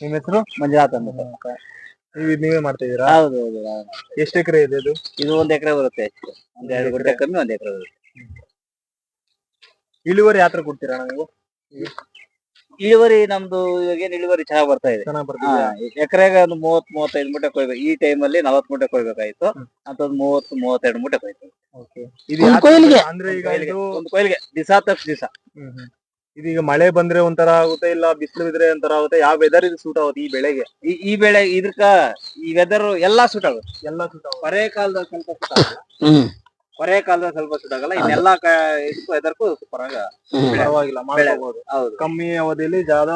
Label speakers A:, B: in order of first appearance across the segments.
A: ನಿಮ್ ಹೆಸರು?
B: ಮಂಜುನಾಥ್ ಅಂತ.
A: ನೀವು ಇದ್ ನೀವೇ ಮಾಡ್ತಾ ಇದೀರಾ
B: ಹೌದು ಹೌದು ಎಷ್ಟು
A: ಎಷ್ಟ್ ಎಕರೆ ಇದೆ ಇದು?
B: ಇದು ಒಂದ್ ಎಕರೆ ಬರುತ್ತೆ ಅಷ್ಟೇ. ಒಂದ್ ಎರಡು ಗುಂಟೆ ಕಮ್ಮಿ ಒಂದ್ ಎಕರೆ ಬರುತ್ತೆ.
A: ಇಳುವರಿ ಯಾವ ತರ ಕೊಡ್ತೀರಾ ನೀವು?
B: ಇಳುವರಿ ನಮ್ದು ಇವಾಗ ಏನ್ ಇಳುವರಿ ಚೆನ್ನಾಗ್ ಬರ್ತಾ ಇದೆ.
A: ಎಕರೆಗ
B: ಎಕರೆಗೆ ಒಂದು ಮೂವತ್ ಮೂವತ್ತೈದು ಮೂಟೆ ಕೊಯ್ಬೇಕು. ಈ ಟೈಮ್ ಅಲ್ಲಿ ನಲವತ್ ಮೂಟೆ ಕೊಯ್ಬೇಕಾಯ್ತು. ಅಂತದ್ ಮೂವತ್ ಮೂವತ್ತೆರಡು ಮೂಟೆ ಕೊಯ್ತು.
A: ಇದು ಯಾವ ತರ? ಅಂದ್ರೆ ಈಗ. ಇದು
B: ಒಂದು ಕೊಯ್ಲಿಗೆ. ದಿವಸ ತಪ್ಪ ದಿವಸ.
A: ಹ್ಮ್. ಇದೀಗ ಮಳೆ ಬಂದ್ರೆ ಒಂಥರ ಆಗುತ್ತೆ ಇಲ್ಲ ಬಿಸಿಲು ಬಿದ್ರೆ ಒಂಥರ ಆಗುತ್ತೆ. ಯಾವ ವೆದರ್ ಇದು ಸೂಟ್ ಆಗುತ್ತೆ ಈ ಬೆಳೆಗೆ?
B: ಈ ಈ ಬೆಳೆ ಇದಕ್ಕ ಈ ವೆದರ್ ಎಲ್ಲಾ ಸೂಟ್ ಆಗುತ್ತೆ.
A: ಎಲ್ಲ ಸೂಟ್ ಆಗುತ್ತೆ.
B: ಕೊರೆ ಕಾಲದ ಸ್ವಲ್ಪ ಸೂಟ್ ಆಗಲ್ಲ.
C: ಹ್ಮ್.
B: ಕೊರೆ ಕಾಲದ ಸ್ವಲ್ಪ ಸೂಟ್ ಆಗಲ್ಲ. ಇನ್ನೆಲ್ಲಾ ಕ- ಇದಕ್ಕೂ ವೆದರ್ಗೂ
C: ಹ್ಮ್.
A: ಪರವಾಗಿಲ್ಲ ಮಾಡ್ಕೋಬಹುದು
B: ಹೌದು.
A: ಕಮ್ಮಿ ಅವಧಿಯಲ್ಲಿ ಜಾದ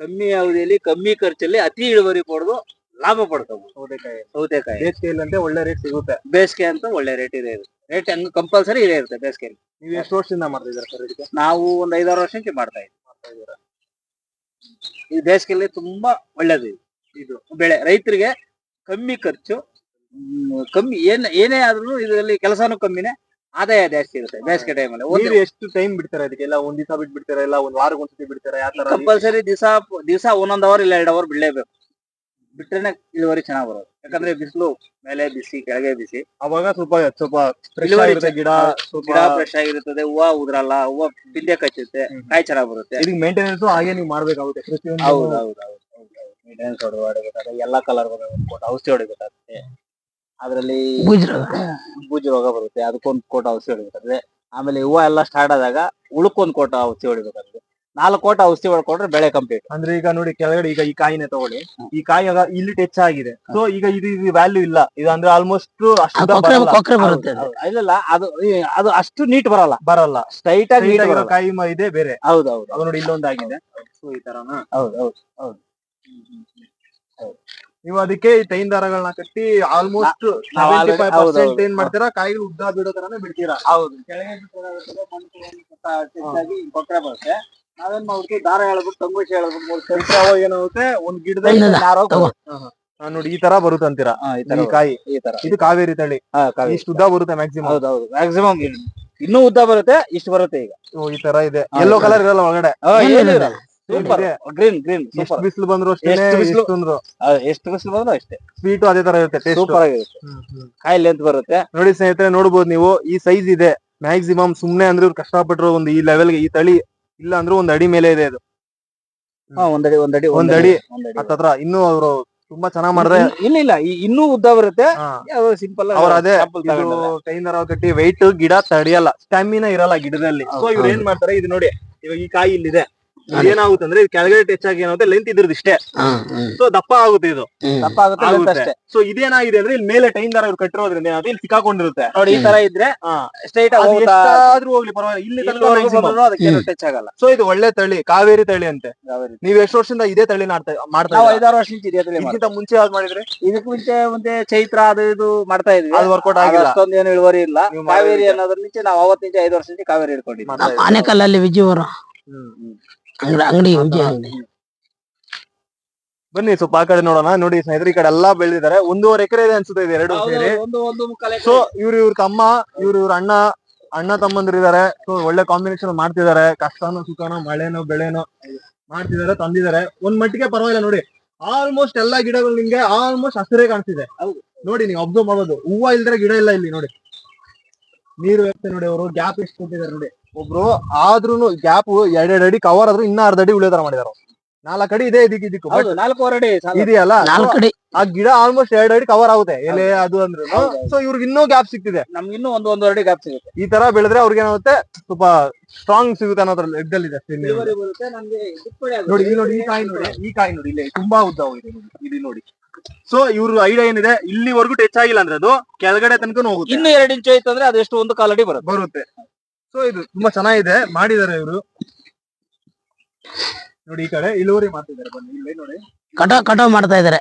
B: ಕಮ್ಮಿ ಅವಧಿಯಲ್ಲಿ ಕಮ್ಮಿ ಖರ್ಚಲ್ಲಿ ಅತಿ ಇಳುವರಿ ಪಡೆದು ಲಾಭ ಪಡ್ಕೋಬಹುದು
A: ಸೌತೆಕಾಯಿ.
B: ಸೌತೆಕಾಯಿ.
A: ಬೇಸಿಗೆಯಲ್ಲಿ ಅಂತ ಒಳ್ಳೆ ರೇಟ್ ಸಿಗುತ್ತೆ.
B: ಬೇಸಿಗೆ ಅಂತ ಒಳ್ಳೆ ರೇಟ್ ಇದೆ ರೇಟ್ ಹಂಗ ಕಂಪಲ್ಸರಿ ಇದೆ ಇರುತ್ತೆ ಬೇಸಿಗೆ
A: ನೀವು ಎಷ್ಟು ವರ್ಷದಿಂದ ಮಾಡ್ತಿದ್ದೀರಾ ಸರ್ ಇದಕ್ಕೆ
B: ನಾವು ಒಂದು ಐದಾರು ವರ್ಷಕ್ಕೆ ಮಾಡ್ತಾ ಇದ್ದೀವಿ. ಈ ಬೇಸಿಗೆಯಲ್ಲಿ ತುಂಬಾ ಒಳ್ಳೇದು ಇದು. ಇದು ಬೆಳೆ. ರೈತರಿಗೆ ಕಮ್ಮಿ ಖರ್ಚು ಕಮ್ಮಿ ಏನ್ ಏನೇ ಆದ್ರೂ ಇದರಲ್ಲಿ ಕೆಲಸನೂ ಕಮ್ಮಿನೇ ಆದಾಯ ಜಾಸ್ತಿ ಇರುತ್ತೆ ಬೇಸಿಗೆ ಟೈಮಲ್ಲಿ
A: ನೀವು ಎಷ್ಟು ಟೈಮ್ ಬಿಡ್ತಾರೆ ಅದಕ್ಕೆ ಎಲ್ಲ ಒಂದ್ ದಿವಸ ಬಿಟ್ಟು ಬಿಡ್ತೀರಾ ಇಲ್ಲ ಒಂದ್ ವಾರಕ್ಕೆ ಒಂದ್ಸತಿ ಬಿಡ್ತೀರಾ? ಯಾವ ತರ
B: ಕಂಪಲ್ಸರಿ ದಿವಸ ದಿವಸ ಒಂದೊಂದ್ ಅವರ್ ಇಲ್ಲ ಎರಡು ಅವರ್ ಬಿಡ್ಲೇಬೇಕು. ಬಿಟ್ರೇನೆ ಇಳುವರಿ ಚೆನ್ನಾಗ್ ಬರೋದು. ಯಾಕಂದ್ರೆ ಬಿಸಿಲು ಮೇಲೆ ಬಿಸಿ ಕೆಳಗೆ ಬಿಸಿ.
A: ಅವಾಗ ಸ್ವಲ್ಪ ಸ್ವಲ್ಪ fresh
B: ಇಳುವರಿ
A: ಆಗಿರುತ್ತೆ ಗಿಡ ಸ್ವಲ್ಪ
B: ಗಿಡ ಫ್ರೆಶ್ ಆಗಿರುತ್ತದೆ ಹೂವ ಉದ್ರಲ್ಲ ಹೂವ ಬಿಂದೆ ಕಚ್ಚುತ್ತೆ. ಕಾಯಿ ಚೆನ್ನಾಗ್ ಬರುತ್ತೆ.
A: ಇದಕ್ಕೆ ಮೇಂಟೆನೆನ್ಸ್ ಹಾಗೆ ನೀವು ಮಾಡ್ಬೇಕಾಗುತ್ತೆ. ಪ್ರತಿಯೊಂದು
B: ಹೌದು ಹೌದು ಹೌದು ಮೇಂಟೆನೆನ್ಸ್ ಹೊಡೆಬೇಕಾದ್ರೆ ಎಲ್ಲಾ ಕಲರ್ ಕೊಟ್ಟು ಔಷಧಿ ಹೊಡಿಬೇಕಾಗುತ್ತೆ ಅದ್ರಲ್ಲಿ
C: ಗುಜ್ರ
B: ಬೂಜು ರೋಗ ಬರುತ್ತೆ. ಅದಕ್ಕೊಂದು ಕೋಟ ಔಷಧಿ ಹೊಡಿಬೇಕಾದ್ರೆ ಆಮೇಲೆ ಹೂವ ಎಲ್ಲ ಸ್ಟಾರ್ಟ್ ಆದಾಗ ಉಳುಕೊಂದ್ ಕೋಟ ಔಷಧಿ ಹೊಡಿಬೇಕಾಗುತ್ತೆ ನಾಲ್ಕು ಕೋಟ ಔಷಧಿ ಹೊಡ್ಕೊಂಡ್ರೆ ಬೆಳೆ ಕಂಪ್ಲೀಟ್
A: ಅಂದ್ರೆ ಈಗ ನೋಡಿ ಕೆಳಗಡೆ ಈಗ ಈ ಕಾಯಿನೇ ತಗೊಳ್ಳಿ. ಈ ಕಾಯಿ ಆಗ ಇಲ್ಲಿ ಟಚ್ ಆಗಿದೆ. ಸೊ ಈಗ ಇದು ಇದು ವ್ಯಾಲ್ಯೂ ಇಲ್ಲ. ಇದು ಅಂದ್ರೆ ಆಲ್ಮೋಸ್ಟ್ ಅಷ್ಟು ಉದ್ದ
C: ಕೊಕ್ರೆ
A: ಬರಲ್ಲ.
C: ಕೊಕ್ರೆ ಬರುತ್ತೆ ಅದು.
B: ಇಲ್ಲ ಅದು ಈ- ಅದು ಅಷ್ಟು ನೀಟ್ ಬರಲ್ಲ.
A: ಬರಲ್ಲ.
B: ಸ್ಟ್ರೈಟ್ ಆಗಿ ನೀಟ್
A: ಆಗಿರೋ
B: ಬರಲ್ಲ.
A: ಕಾಯಿ ಮ- ಇದೆ ಬೇರೆ.
B: ಹೌದು ಹೌದು.
A: ಅದು ನೋಡಿ ಇಲ್ಲೊಂದಾಗಿದೆ ಸೊ ಈ ತರನಾ.
B: ಹೌದು ಹೌದು
A: ನೀವು ಅದಕ್ಕೆ ಈ ತೈನ್ ದಾರಗಳನ್ನ ಕಟ್ಟಿ ಆಲ್ಮೋಸ್ಟ್
B: ನಾವ್ already- ಹೌದು,
A: ಪರ್ಸೆಂಟ್
B: ಹೌದು.
A: ಏನ್ ಮಾಡ್ತೀರಾ? ಕಾಯಿಗಳು ಉದ್ದ ಬಿಡೋ ತರಾನೇ ಬಿಡ್ತೀರಾ?
B: ಹೌದು. ಕೆಳಗೆ ಬಿಟ್ಟರೆ ಮಣ್ಣು ತಗೊಂಡು ಸುತ್ತ ಹೆಚ್ಚಾಗಿ ಕೊಕ್ರೆ ಬರುತ್ತೆ. ನಾವೇನ್ ಮಾಡ್ಬಿಟ್ಟು ದಾರ ಹೇಳ್ಬಿಟ್ಟು ತಂಗುಷಿ ಹೇಳ್ಬಿಟ್ಟು
A: ಮತ್ತೆ ಅವಾಗ ಏನಾಗುತ್ತೆ ಒಂದ್ ಗಿಡದಲ್ಲಿ
B: ನಾರು.
A: ಹಾ, ನೋಡಿ ಈ ತರ ಬರುತ್ತೆ ಅಂತೀರಾ?
B: ಈ ತರ
A: ಕಾಯಿ.
B: ಈ ತರ.
A: ಇದು ಕಾವೇರಿ ತಳಿ. ಇಷ್ಟು ಉದ್ದ ಬರುತ್ತೆ ಮ್ಯಾಕ್ಸಿಮಮ್
B: ಹೌದು ಹೌದು ಮ್ಯಾಕ್ಸಿಮಮ್ ಇನ್ನೂ ಉದ್ದ ಬರುತ್ತೆ ಇಷ್ಟು ಬರುತ್ತೆ ಈಗ.
A: ಈ ತರ ಇದೆ.
B: ಹಾ,
A: ಎಲ್ಲೋ
B: ಇದೆ.
A: ಕಲರ್ ಇರಲ್ಲ ಒಳಗಡೆ.
B: ಸೂಪರ್
A: ಇದೆ.
B: ಗ್ರೀನ್ ಗ್ರೀನ್
A: ಎಷ್ಟು
B: ಸೂಪರ್
A: ಬಿಸಿಲು ಬಂದ್ರು ಅಷ್ಟೇ
B: ಎಷ್ಟು ಬಿಸ್ಲು? ಎಷ್ಟು ಬಿಸಿಲು ಬಂದ್ರು ಅಷ್ಟೇ.
A: ಸ್ವೀಟು ಅದೇ ತರ ಇರುತ್ತೆ ಟೇಸ್ಟ್
B: ಸೂಪರ್ ಆಗಿರುತ್ತೆ. ಕಾಯಿ ಲೆಂತ್ ಬರುತ್ತೆ.
A: ನೋಡಿ ಸ್ನೇಹಿತರೆ ನೋಡ್ಬೋದು ನೀವು ಈ ಸೈಜ್ ಇದೆ. ಮ್ಯಾಕ್ಸಿಮಮ್ ಸುಮ್ನೆ ಅಂದ್ರೆ ಇವ್ರು ಕಷ್ಟಪಟ್ಟರು ಒಂದು ಈ ಲೆವೆಲ್ಗೆ ಈ ತಳಿ ಇಲ್ಲ ಅಂದ್ರೆ ಒಂದ್ ಅಡಿ ಮೇಲೆ ಇದೆ ಅದು
B: ಹಾ, ಒಂದಡಿ ಒಂದಡಿ
A: ಒಂದಡಿ. ಹತ್ತತ್ರ. ಇನ್ನು ಅವರು ತುಂಬಾ ಚೆನ್ನಾಗ್ ಮಾಡಿದ್ರೆ
B: ಇಲ್ಲ ಇಲ್ಲ ಇನ್ನು ಇನ್ನೂ ಉದ್ದ ಬರುತ್ತೆ. ಸಿಂಪಲ್
A: ಅವ್ರ ಅದೇ ಕೈಯಿಂದ ಕೈ ನರ ಕಟ್ಟಿ ವೈಟ್ ಗಿಡ ತಡಿಯಲ್ಲ. ಸ್ಟಾಮಿನಾ ಇರಲ್ಲ ಗಿಡದಲ್ಲಿ. ಸೊ
B: ಹೌದು.
A: ಇವ್ರು ಏನ್ ಮಾಡ್ತಾರೆ? ಇದು ನೋಡಿ ಇವಾಗ ಈ ಕಾಯಿ ಇಲ್ಲಿದೆ. ಇದು ಏನಾಗುತ್ತೆ ಅಂದ್ರೆ ಇದು ಕೆಳಗಡೆ ಟಚ್ ಆಗಿ ಏನಾಗುತ್ತೆ? ಲೆಂತ್ ಇದ್ರದ್ದು ಇಷ್ಟೇ.
C: ಹ್ಮ್, ಹ್ಮ್,
A: ಸೊ ದಪ್ಪ ಆಗುತ್ತೆ ಇದು.
B: ದಪ್ಪ ಆಗುತ್ತೆ ಅಷ್ಟೇ.
A: ಸೊ ಇದೇನಾಗಿದೆ ಅಂದ್ರೆ ಇಲ್ಲಿ ಮೇಲೆ ಟೈನ್ ದಾರ ಇವ್ರು ಕಟ್ಟಿರೋದ್ರಿಂದ ಏನಾಗುತ್ತೆ? ಇಲ್ಲಿ ಸಿಕ್ಕಾಕೊಂಡಿರುತ್ತೆ.
B: ನೋಡಿ ಈ ತರ ಇದ್ರೆ. ಸ್ಟ್ರೈಟ್
A: ಆದ್ರೂ ಹೋಗ್ಲಿ ಪರವಾಗಿಲ್ಲ. ಇಲ್ಲಿ
B: ಅದಕ್ಕೆ ಟಚ್ ಆಗಲ್ಲ.
A: ಸೊ ಇದು ಒಳ್ಳೆ ತಳಿ ಕಾವೇರಿ ತಳಿ ಅಂತೆ. ನೀವು ಎಷ್ಟು ವರ್ಷದಿಂದ ಇದೇ ತಳಿ ನಾಡ್ತಾ ಮಾಡ್ತಾ?
B: ಐದಾರು ವರ್ಷ ಇದೇ ತಳಿ.
A: ಇದಕ್ಕಿಂತ ಮುಂಚೆ ಯಾವ್ದು ಮಾಡಿದ್ರೆ?
B: ಇದಕ್ಕೆ ಮುಂಚೆ ಮುಂದೆ ಚೈತ್ರ ಅದು ಇದು ಮಾಡ್ತಾ ಇದ್ವಿ.
A: ಅದು ವರ್ಕೌಟ್ ಆಗಿಲ್ಲ.
B: ಅಷ್ಟೊಂದು ಏನು ಇಳುವರಿ ಇಲ್ಲ. ಕಾವೇರಿ? ಅನ್ನೋದ್ರ ನಿಂಚೆ ನಾವು ಅವತ್ತಿಂದ ಐದು ವರ್ಷದಿಂದ ಕಾವೇರಿ ಹಿಡ್ಕೊಂಡಿದ್ವಿ
C: ಆನೆಕಲ್ಲಲ್ಲಿ ವಿಜಯವರ.
A: ಹ್ಮ್.
C: ಅಂಗಡಿ
A: ಬನ್ನಿ ಸ್ವಲ್ಪ ಆ ಕಡೆ ನೋಡೋಣ. ನೋಡಿ ಸ್ನೇಹಿತರೆ ಈ ಕಡೆ ಎಲ್ಲಾ ಬೆಳೆದಿದ್ದಾರೆ. ಒಂದೂವರೆ ಎಕರೆ ಇದೆ ಅನ್ಸುತ್ತೆ ಇದೆ ಎರಡು ಸೇರಿ.
B: ಒಂದು ಒಂದು ಮುಕ್ಕಾಲು
A: ಸೊ ಇವ್ರು ಇವ್ರ ತಮ್ಮ ಇವ್ರು ಇವ್ರ ಅಣ್ಣ ಅಣ್ಣ ತಮ್ಮಂದಿರಿದ್ದಾರೆ. ಸೊ ಒಳ್ಳೆ ಕಾಂಬಿನೇಷನ್ ಮಾಡ್ತಿದ್ದಾರೆ. ಕಷ್ಟನೋ ಸುಖನೋ ಮಳೆನೋ ಬೆಳೆನೋ ಮಾಡ್ತಿದ್ದಾರೆ ತಂದಿದ್ದಾರೆ. ಒಂದ್ ಮಟ್ಟಿಗೆ ಪರವಾಗಿಲ್ಲ. ನೋಡಿ ಆಲ್ಮೋಸ್ಟ್ ಎಲ್ಲಾ ಗಿಡಗಳು ನಿಮ್ಗೆ ಆಲ್ಮೋಸ್ಟ್ ಹಸಿರೇ ಕಾಣಿಸ್ತಿದೆ.
B: ಹೌದು.
A: ನೋಡಿ ನೀವು ಅಬ್ಸರ್ವ್ ಮಾಡೋದು ಹೂವ ಇಲ್ದ್ರೆ ಗಿಡ ಇಲ್ಲ ಇಲ್ಲಿ ನೋಡಿ. ನೀರು ವ್ಯವಸ್ಥೆ ನೋಡಿ ಅವರು ಗ್ಯಾಪ್ ಎಷ್ಟು ಕೊಟ್ಟಿದ್ದಾರೆ ನೋಡಿ. ಒಬ್ರು ಆದ್ರೂನು ಗ್ಯಾಪ್ ಎರಡೆರಡು ಅಡಿ ಕವರ್ ಆದ್ರೂ ಇನ್ನ ಅರ್ಧ ಅಡಿ ಉಳಿಯೋ ತರ ಮಾಡಿದಾರ ನಾಲ್ಕು ಅಡಿ ಇದೆ ಇದಕ್ಕೆ ಇದಕ್ಕೆ
B: ಹೌದು ನಾಲ್ಕೂವರೆ ಅಡಿ ಸಾಲು.
A: ಇದೆಯಲ್ಲ?
C: ನಾಲ್ಕಡಿ ಕಡೆ
A: ಆ ಗಿಡ ಆಲ್ಮೋಸ್ಟ್ ಎರಡು ಅಡಿ ಕವರ್ ಆಗುತ್ತೆ ಎಲೆ ಅದು ಅಂದ್ರೆ. ಸೊ ಇವ್ರಿಗೆ ಇನ್ನೂ ಗ್ಯಾಪ್ ಸಿಗ್ತಿದೆ.
B: ನಮ್ಗೆ ಇನ್ನೂ ಒಂದು ಒಂದೂವರೆ ಅಡಿ ಗ್ಯಾಪ್ ಸಿಗುತ್ತೆ.
A: ಈ ತರ ಬೆಳೆದ್ರೆ ಅವ್ರಿಗೆ ಏನಾಗುತ್ತೆ? ಸ್ವಲ್ಪ ಸ್ಟ್ರಾಂಗ್ ಸಿಗುತ್ತೆ ಅನ್ನೋದ್ರ ಲೆಕ್ಕದಲ್ಲಿದೆ ಅಷ್ಟೇ ಇನ್ನೇನು.
B: ಇಳುವರಿ ಬರುತ್ತೆ ನಮ್ಗೆ ದಿಪ್ಪಡಿ
A: ನೋಡಿ ಈ ನೋಡಿ ಈ ಕಾಯಿ ನೋಡಿ ಈ ಕಾಯಿ ನೋಡಿ ಇಲ್ಲಿ ತುಂಬಾ ಉದ್ದ ಹೋಗಿದೆ ನೋಡಿ ಇಲ್ಲಿ ನೋಡಿ. ಸೊ ಇವ್ರ ಐಡಿಯಾ ಏನಿದೆ? ಇಲ್ಲಿವರೆಗೂ ಟಚ್ ಆಗಿಲ್ಲ ಅಂದ್ರೆ ಅದು ಕೆಳಗಡೆ ತನಕ ಹೋಗುತ್ತೆ
B: ಇನ್ನು ಎರಡು ಇಂಚು ಆಯ್ತು ಅಂದ್ರೆ ಅದೆಷ್ಟು ಎಷ್ಟು ಒಂದು ಕಾಲಡಿ ಅಡಿ ಬರುತ್ತೆ.
A: ಬರುತ್ತೆ. ಸೊ ಇದು ತುಂಬಾ ಚೆನ್ನಾಗಿದೆ. ಮಾಡಿದ್ದಾರೆ ಇವರು. ನೋಡಿ ಈ ಕಡೆ ಇಳುವರಿ ಮಾಡ್ತಿದ್ದಾರೆ ಬನ್ನಿ. ಇಲ್ಲಿ ನೋಡಿ.
C: ಕಟಾವ್ ಕಟಾವ್ ಮಾಡ್ತಾ ಇದಾರೆ.